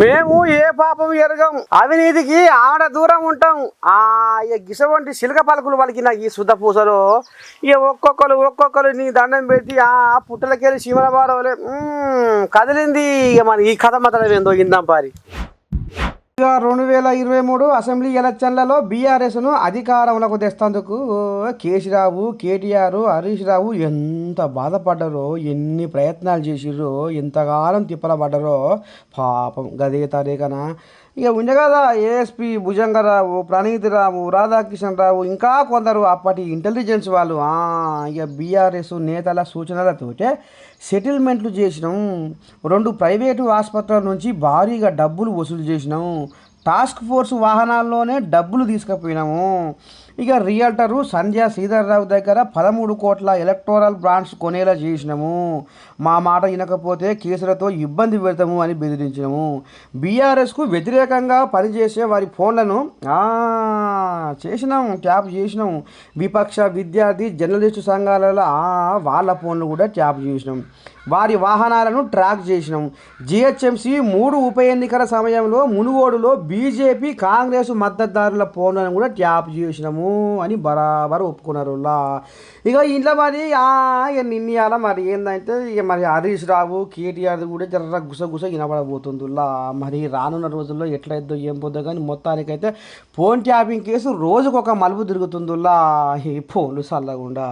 మేము ఏ పాపం ఎరగం. అవినీతికి ఆడ దూరం ఉంటాం. ఆ ఇక గిసవంటి సిలక పలుకులు పలికిన ఈ శుద్ధ పూసలో ఇక ఒక్కొక్కరు ఒక్కొక్కరు నీ దండం పెట్టి ఆ పుట్టలకెళ్ళి శివన పాడవలే కదిలింది ఇక మన ఈ కథ మాత్రం ఏందో ఇందాం పారి. రెండు వేల ఇరవై మూడు అసెంబ్లీ ఎలక్షన్లలో బీఆర్ఎస్ను అధికారంలోకి తెస్తందుకు కేసీరావు కేటీఆర్ హరీష్ రావు ఎంత బాధపడ్డారో ఎన్ని ప్రయత్నాలు చేసిర్రో ఎంతకాలం తిప్పలబడ్డారో పాపం గదే తారీఖన ఇక ఉండే కదా ఏఎస్పి భుజంగరావు ప్రణీత్ రావు రాధాకిషన్ రావు ఇంకా కొందరు అప్పటి ఇంటెలిజెన్స్ వాళ్ళు. ఇక బీఆర్ఎస్ నేతల సూచనలతోటే సెటిల్మెంట్లు చేసినాం. రెండు ప్రైవేటు ఆసుపత్రుల నుంచి భారీగా డబ్బులు వసూలు చేసినాం. టాస్క్ ఫోర్స్ వాహనాల్లోనే డబ్బులు తీసుకుపోయినాము. ఇక రియల్టరు సంధ్య శ్రీధర్రావు దగ్గర పదమూడు కోట్ల ఎలక్టోరల్ బ్రాండ్స్ కొనేలా చేసినాము. మా మాట వినకపోతే కేసులతో ఇబ్బంది పెడతాము అని బెదిరించినాము. బీఆర్ఎస్కు వ్యతిరేకంగా పనిచేసే వారి ఫోన్లను చేసినాం ట్యాప్ చేసినాం విపక్ష విద్యార్థి జర్నలిస్టు సంఘాలలో ఆ, వాళ్ళ ఫోన్లు కూడా ట్యాప్ చేసినాం వారి వాహనాలను ట్రాక్ చేసినాం జిహెచ్ఎంసి మూడు ఉప ఎన్నికల సమయంలో మునుగోడులో బీజేపీ కాంగ్రెస్ మద్దతుదారుల ఫోన్లను కూడా ట్యాప్ చేసినాము అని బరాబర్ ఒప్పుకున్నారు లా. ఇక ఇంట్లో మరి ఆ, నిన్నయాల మరి ఏంటంటే ఇక మరి హరీష్ రావు కేటీఆర్ కూడా జర గుసగుస గుస వినబడబోతుందిలా మరి రానున్న రోజుల్లో ఎట్లయిద్దో ఏం పోద్దో కానీ మొత్తానికైతే ఫోన్ ట్యాపింగ్ కేసు రోజుకొక మలుపు తిరుగుతుందిలా ఈ ఫోన్లు చల్లకుండా.